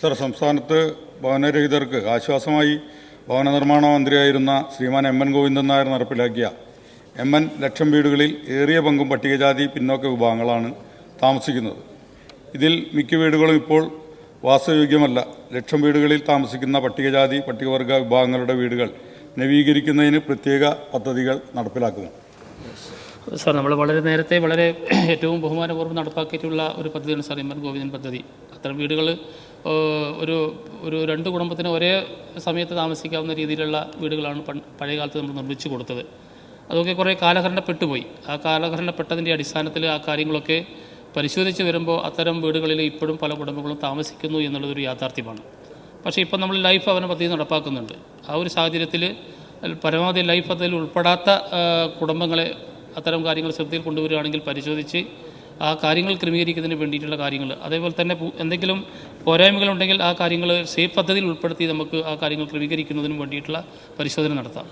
Sir സംസ്ഥാനത്ത് ഭവനരഹിതർക്ക് ആശ്വാസമായി ഭവന നിർമ്മാണ മന്ത്രിയായിരുന്ന ശ്രീമാൻ എം എൻ ഗോവിന്ദൻ നായർ നടപ്പിലാക്കിയ എം എൻ ലക്ഷം വീടുകളിൽ ഏറിയ പങ്കും പട്ടികജാതി പിന്നോക്ക വിഭാഗങ്ങളാണ് താമസിക്കുന്നത്. ഇതിൽ മിക്ക വീടുകളും ഇപ്പോൾ വാസയോഗ്യമല്ല. ലക്ഷം വീടുകളിൽ താമസിക്കുന്ന പട്ടികജാതി പട്ടികവർഗ വിഭാഗങ്ങളുടെ വീടുകൾ നവീകരിക്കുന്നതിന് പ്രത്യേക പദ്ധതികൾ നടപ്പിലാക്കുന്നു. സാർ നമ്മൾ വളരെ നേരത്തെ വളരെ ഏറ്റവും ബഹുമാനപൂർവം നടപ്പാക്കിയിട്ടുള്ള ഒരു പദ്ധതിയാണ് സാർ എം എൻ ഗോവിന്ദൻ പദ്ധതി. അത്തരം വീടുകൾ ഒരു ഒരു രണ്ട് കുടുംബത്തിന് ഒരേ സമയത്ത് താമസിക്കാവുന്ന രീതിയിലുള്ള വീടുകളാണ് പഴയ കാലത്ത് നമ്മൾ നിർമ്മിച്ചു കൊടുത്തത്. അതൊക്കെ കുറേ കാലഹരണപ്പെട്ടുപോയി. ആ കാലഹരണപ്പെട്ടതിന്റെ അടിസ്ഥാനത്തിൽ ആ കാര്യങ്ങളൊക്കെ പരിശോധിച്ച് വരുമ്പോൾ അത്തരം വീടുകളിൽ ഇപ്പോഴും പല കുടുംബങ്ങളും താമസിക്കുന്നു എന്നുള്ളതൊരു യാഥാർത്ഥ്യമാണ്. പക്ഷേ ഇപ്പം നമ്മൾ ലൈഫ് അവനെ പദ്ധതി നടപ്പാക്കുന്നുണ്ട്. ആ ഒരു സാഹചര്യത്തിൽ പരമാവധി ലൈഫ് പദ്ധതിയിൽ ഉൾപ്പെടാത്ത കുടുംബങ്ങളെ അത്തരം കാര്യങ്ങൾ ശ്രദ്ധയിൽ കൊണ്ടുവരികയാണെങ്കിൽ പരിശോധിച്ച് ആ കാര്യങ്ങൾ ക്രമീകരിക്കുന്നതിന് വേണ്ടിയിട്ടുള്ള കാര്യങ്ങൾ. അതേപോലെ തന്നെ എന്തെങ്കിലും പോരായ്മകളുണ്ടെങ്കിൽ ആ കാര്യങ്ങൾ സേഫ് പദ്ധതിയിൽ ഉൾപ്പെടുത്തി നമുക്ക് ആ കാര്യങ്ങൾ ക്രമീകരിക്കുന്നതിനും വേണ്ടിയിട്ടുള്ള പരിശോധന നടത്താം.